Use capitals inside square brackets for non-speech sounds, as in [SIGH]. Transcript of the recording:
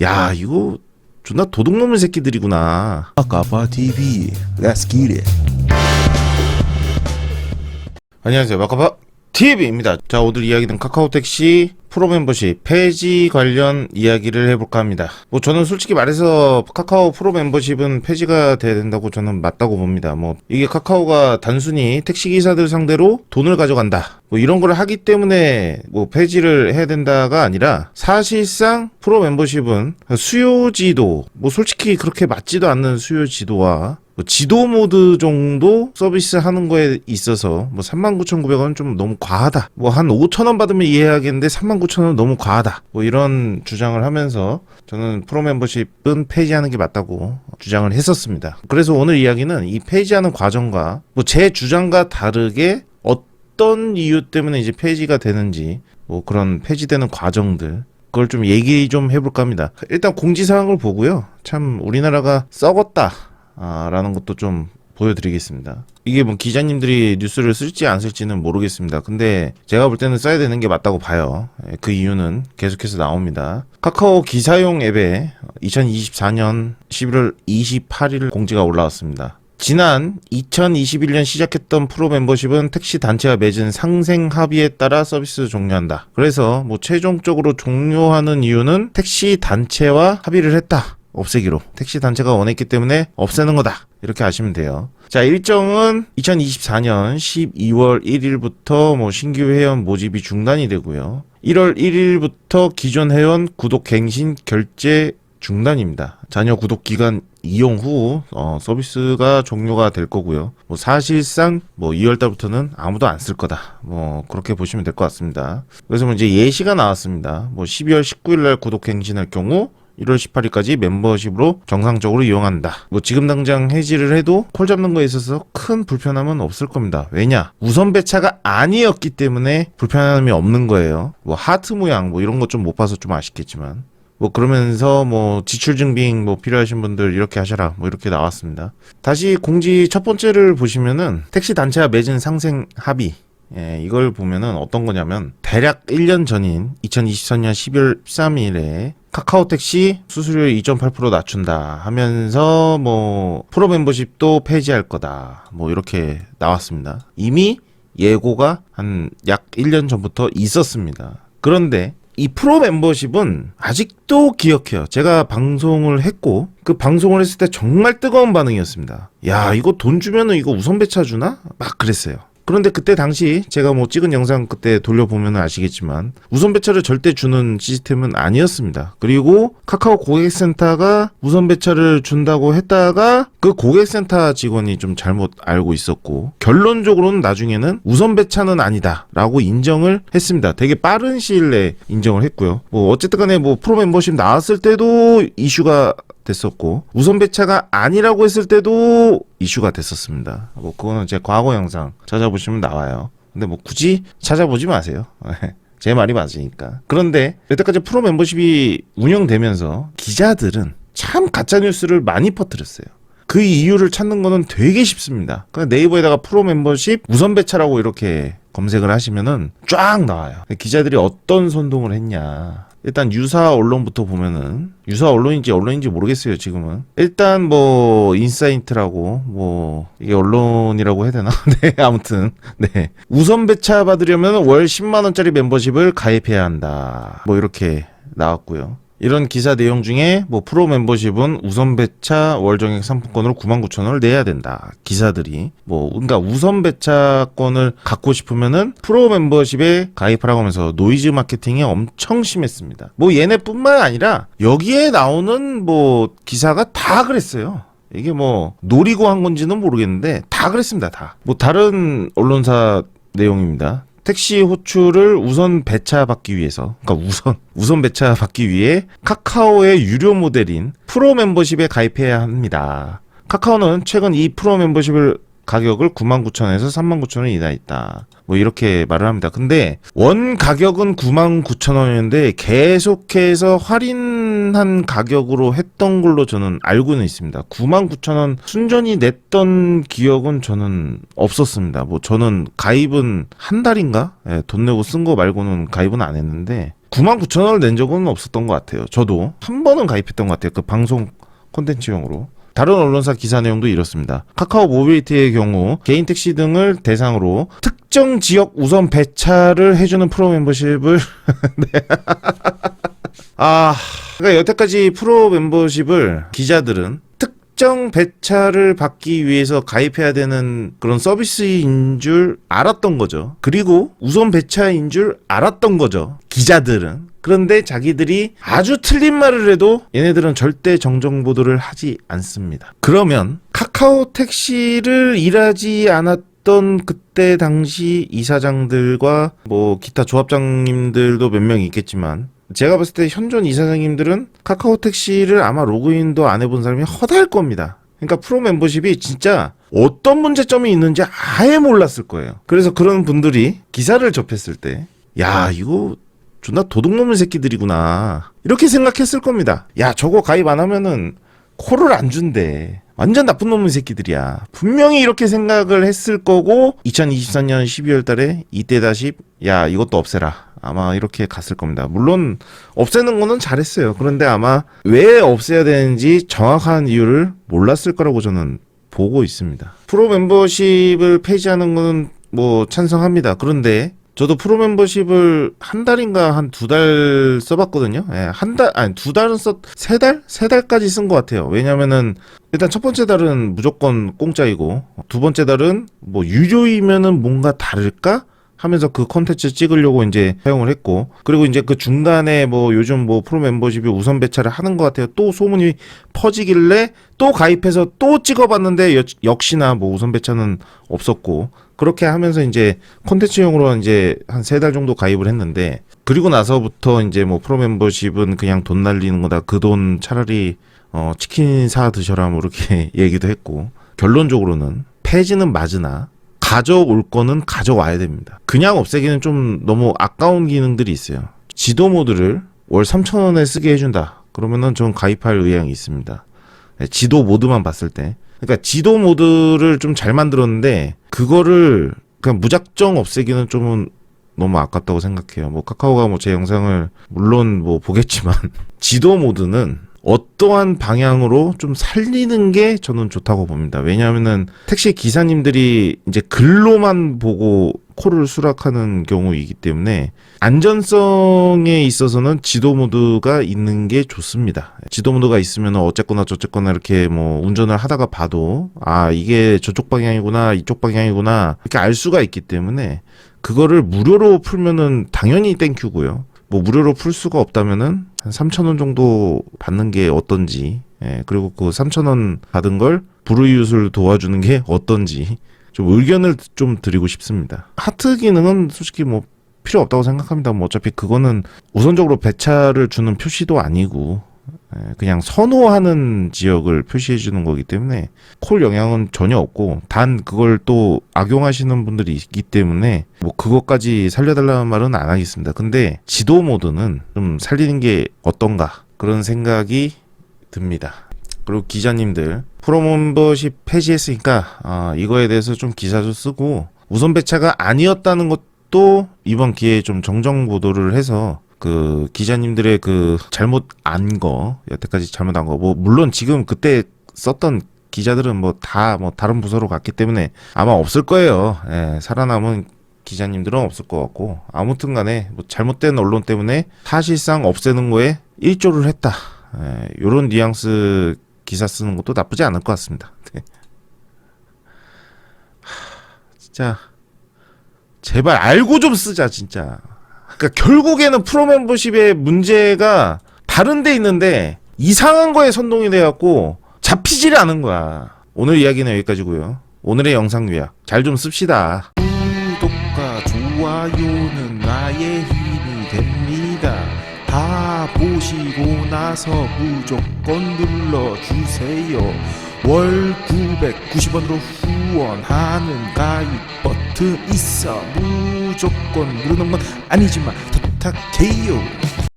야 이거 존나 도둑놈의 새끼들이구나. 아까파 TV, Let's get it. 안녕하세요, 마카파 TV입니다. 자 오늘 이야기는 카카오 택시 프로 멤버십 폐지 관련 이야기를 해볼까 합니다. 뭐 저는 솔직히 말해서 카카오 프로 멤버십은 폐지가 돼야 된다고 저는 맞다고 봅니다. 뭐 이게 카카오가 단순히 택시 기사들 상대로 돈을 가져간다. 뭐 이런 걸 하기 때문에 뭐 폐지를 해야 된다가 아니라 사실상 프로 멤버십은 수요 지도 뭐 솔직히 그렇게 맞지도 않는 수요 지도와 뭐 지도 모드 정도 서비스 하는 거에 있어서 뭐 39,900원 좀 너무 과하다. 뭐 한 5,000원 받으면 이해하겠는데 39,000원 너무 과하다. 뭐 이런 주장을 하면서 저는 프로 멤버십은 폐지하는 게 맞다고 주장을 했었습니다. 그래서 오늘 이야기는 이 폐지하는 과정과 뭐 제 주장과 다르게 어떤 이유 때문에 이제 폐지가 되는지 뭐 그런 폐지되는 과정들 그걸 좀 얘기 좀 해볼까 합니다. 일단 공지사항을 보고요. 참 우리나라가 썩었다. 아, 라는 것도 좀 보여드리겠습니다. 이게 뭐 기자님들이 뉴스를 쓸지 안 쓸지는 모르겠습니다. 근데 제가 볼 때는 써야 되는 게 맞다고 봐요. 예, 그 이유는 계속해서 나옵니다. 카카오 기사용 앱에 2024년 11월 28일 공지가 올라왔습니다. 지난 2021년 시작했던 프로 멤버십은 택시 단체와 맺은 상생 합의에 따라 서비스 종료한다. 그래서 뭐 최종적으로 종료하는 이유는 택시 단체와 합의를 했다. 없애기로. 택시 단체가 원했기 때문에 없애는 거다. 이렇게 아시면 돼요. 자, 일정은 2024년 12월 1일부터 뭐 신규 회원 모집이 중단이 되고요. 1월 1일부터 기존 회원 구독 갱신 결제 중단입니다. 자녀 구독 기간 이용 후 어, 서비스가 종료가 될 거고요. 뭐 사실상 뭐 2월 달부터는 아무도 안 쓸 거다. 뭐 그렇게 보시면 될 것 같습니다. 그래서 뭐 이제 예시가 나왔습니다. 뭐 12월 19일 날 구독 갱신할 경우 1월 18일까지 멤버십으로 정상적으로 이용한다. 뭐 지금 당장 해지를 해도 콜 잡는 거에 있어서 큰 불편함은 없을 겁니다. 왜냐? 우선 배차가 아니었기 때문에 불편함이 없는 거예요. 뭐 하트 모양 뭐 이런 것 좀 못 봐서 좀 아쉽겠지만 뭐 그러면서 뭐 지출 증빙 뭐 필요하신 분들 이렇게 하셔라 뭐 이렇게 나왔습니다. 다시 공지 첫 번째를 보시면은 택시 단체와 맺은 상생 합의 예, 이걸 보면은 어떤 거냐면 대략 1년 전인 2024년 12월 13일에 카카오 택시 수수료 2.8% 낮춘다 하면서 뭐 프로 멤버십도 폐지할 거다 뭐 이렇게 나왔습니다. 이미 예고가 한 약 1년 전부터 있었습니다. 그런데 이 프로 멤버십은 아직도 기억해요. 제가 방송을 했고 그 방송을 했을 때 정말 뜨거운 반응이었습니다. 야 이거 돈 주면은 이거 우선 배차 주나? 막 그랬어요. 그런데 그때 당시 제가 뭐 찍은 영상 그때 돌려보면 아시겠지만 우선 배차를 절대 주는 시스템은 아니었습니다. 그리고 카카오 고객센터가 우선 배차를 준다고 했다가 그 고객센터 직원이 좀 잘못 알고 있었고 결론적으로는 나중에는 우선 배차는 아니다 라고 인정을 했습니다. 되게 빠른 시일 내에 인정을 했고요. 뭐 어쨌든 간에 뭐 프로 멤버십 나왔을 때도 이슈가 됐었고 우선 배차가 아니라고 했을 때도 이슈가 됐었습니다. 뭐 그거는 제 과거 영상 찾아보시면 나와요. 근데 뭐 굳이 찾아보지 마세요. [LAUGHS] 제 말이 맞으니까. 그런데 여태까지 프로 멤버십이 운영되면서 기자들은 참 가짜 뉴스를 많이 퍼뜨렸어요. 그 이유를 찾는 거는 되게 쉽습니다. 그냥 네이버에다가 프로 멤버십 우선 배차라고 이렇게 검색을 하시면은 쫙 나와요. 기자들이 어떤 선동을 했냐. 일단 유사 언론부터 보면은 유사 언론인지 언론인지 모르겠어요 지금은. 일단 뭐 인사이트라고 뭐 이게 언론이라고 해야 되나? [LAUGHS] 네 아무튼. 네. 우선 배차 받으려면 월 10만 원짜리 멤버십을 가입해야 한다. 뭐 이렇게 나왔고요 이런 기사 내용 중에 뭐 프로 멤버십은 우선 배차 월 정액 상품권으로 99,000원을 내야 된다. 기사들이 뭐 그러니까 우선 배차권을 갖고 싶으면은 프로 멤버십에 가입하라고 하면서 노이즈 마케팅이 엄청 심했습니다. 뭐 얘네뿐만 아니라 여기에 나오는 뭐 기사가 다 그랬어요. 이게 뭐 노리고 한 건지는 모르겠는데 다 그랬습니다. 다. 뭐 다른 언론사 내용입니다. 택시 호출을 우선 배차 받기 위해서, 그러니까 우선 우선 배차 받기 위해 카카오의 유료 모델인 프로 멤버십에 가입해야 합니다. 카카오는 최근 이 프로 멤버십을 가격을 99,000원에서 39,000원 이나 있다. 뭐 이렇게 말을 합니다. 근데 원 가격은 99,000원이었는데 계속해서 할인한 가격으로 했던 걸로 저는 알고는 있습니다. 99,000원 순전히 냈던 기억은 저는 없었습니다. 뭐 저는 가입은 한 달인가? 예, 돈 내고 쓴 거 말고는 가입은 안 했는데 99,000원을 낸 적은 없었던 것 같아요. 저도 한 번은 가입했던 것 같아요. 그 방송 콘텐츠용으로. 다른 언론사 기사 내용도 이렇습니다. 카카오 모빌리티의 경우 개인 택시 등을 대상으로 특정 지역 우선 배차를 해주는 프로 멤버십을 [LAUGHS] 네. 아, 그러니까 여태까지 프로 멤버십을 기자들은 특정 배차를 받기 위해서 가입해야 되는 그런 서비스인 줄 알았던 거죠. 그리고 우선 배차인 줄 알았던 거죠. 기자들은. 그런데 자기들이 아주 틀린 말을 해도 얘네들은 절대 정정 보도를 하지 않습니다. 그러면 카카오 택시를 일하지 않았던 그때 당시 이사장들과 뭐 기타 조합장님들도 몇 명 있겠지만 제가 봤을 때 현존 이사장님들은 카카오 택시를 아마 로그인도 안 해본 사람이 허다할 겁니다. 그러니까 프로 멤버십이 진짜 어떤 문제점이 있는지 아예 몰랐을 거예요. 그래서 그런 분들이 기사를 접했을 때, 야, 이거 존나 도둑놈의 새끼들이구나. 이렇게 생각했을 겁니다. 야, 저거 가입 안 하면은 코를 안 준대. 완전 나쁜 놈의 새끼들이야. 분명히 이렇게 생각을 했을 거고 2024년 12월 달에 이때 다시 야, 이것도 없애라. 아마 이렇게 갔을 겁니다. 물론 없애는 거는 잘했어요. 그런데 아마 왜 없애야 되는지 정확한 이유를 몰랐을 거라고 저는 보고 있습니다. 프로 멤버십을 폐지하는 거는 뭐 찬성합니다. 그런데 저도 프로 멤버십을 한 달인가 한 두 달 써봤거든요. 예, 한 달, 아니, 두 달은 썼, 세 달? 세 달까지 쓴 것 같아요. 왜냐면은, 일단 첫 번째 달은 무조건 공짜이고, 두 번째 달은 뭐 유료이면은 뭔가 다를까? 하면서 그 컨텐츠 찍으려고 이제 사용을 했고 그리고 이제 그 중간에 뭐 요즘 뭐 프로 멤버십이 우선 배차를 하는 것 같아요. 또 소문이 퍼지길래 또 가입해서 또 찍어봤는데 여- 역시나 뭐 우선 배차는 없었고 그렇게 하면서 이제 콘텐츠용으로 이제 한 세 달 정도 가입을 했는데 그리고 나서부터 이제 뭐 프로 멤버십은 그냥 돈 날리는 거다 그 돈 차라리 어 치킨 사 드셔라 뭐 이렇게 [LAUGHS] 얘기도 했고 결론적으로는 폐지는 맞으나 가져올 거는 가져와야 됩니다. 그냥 없애기는 좀 너무 아까운 기능들이 있어요. 지도 모드를 월 3,000원에 쓰게 해준다. 그러면은 전 가입할 의향이 있습니다. 네, 지도 모드만 봤을 때. 그러니까 지도 모드를 좀 잘 만들었는데 그거를 그냥 무작정 없애기는 좀은 너무 아깝다고 생각해요. 뭐 카카오가 뭐 제 영상을 물론 뭐 보겠지만 [LAUGHS] 지도 모드는 어떠한 방향으로 좀 살리는 게 저는 좋다고 봅니다. 왜냐하면은 택시 기사님들이 이제 글로만 보고 코를 수락하는 경우이기 때문에 안전성에 있어서는 지도 모드가 있는 게 좋습니다. 지도 모드가 있으면 어쨌거나 저쨌거나 이렇게 뭐 운전을 하다가 봐도 아 이게 저쪽 방향이구나 이쪽 방향이구나 이렇게 알 수가 있기 때문에 그거를 무료로 풀면은 당연히 땡큐고요. 뭐 무료로 풀 수가 없다면은 한 3,000원 정도 받는 게 어떤지, 예, 그리고 그 3,000원 받은 걸 불우이웃을 도와주는 게 어떤지 좀 의견을 좀 드리고 싶습니다. 하트 기능은 솔직히 뭐 필요 없다고 생각합니다. 뭐 어차피 그거는 우선적으로 배차를 주는 표시도 아니고 예, 그냥 선호하는 지역을 표시해 주는 거기 때문에 콜 영향은 전혀 없고 단 그걸 또 악용하시는 분들이 있기 때문에 뭐 그것까지 살려달라는 말은 안 하겠습니다. 근데 지도 모드는 좀 살리는 게 어떤가 그런 생각이 듭니다. 그리고 기자님들 프로 멤버십 폐지했으니까 아, 이거에 대해서 좀 기사도 쓰고 우선 배차가 아니었다는 것도 이번 기회에 좀 정정 보도를 해서 그 기자님들의 그 잘못 안 거 여태까지 잘못 안 거 뭐 물론 지금 그때 썼던 기자들은 뭐다뭐 다른 부서로 갔기 때문에 아마 없을 거예요. 예, 살아남은 기자님들은 없을 것 같고 아무튼 간에 뭐 잘못된 언론 때문에 사실상 없애는 거에 일조를 했다. 예, 요런 뉘앙스 기사 쓰는 것도 나쁘지 않을 것 같습니다. [LAUGHS] 네. 하, 진짜 제발 알고 좀 쓰자 진짜. 그러니까 결국에는 프로 멤버십의 문제가 다른 데 있는데 이상한 거에 선동이 돼 갖고 잡히질 않은 거야. 오늘 이야기는 여기까지고요. 오늘의 영상 요약 잘 좀 씁시다. 구독과 좋아요는 나의 힘이 됩니다. 다 보시고 나서 무조건 눌러주세요. 월 990원으로 후원하는 가입 버튼 있어 무조건 누르는 건 아니지만 부탁해요.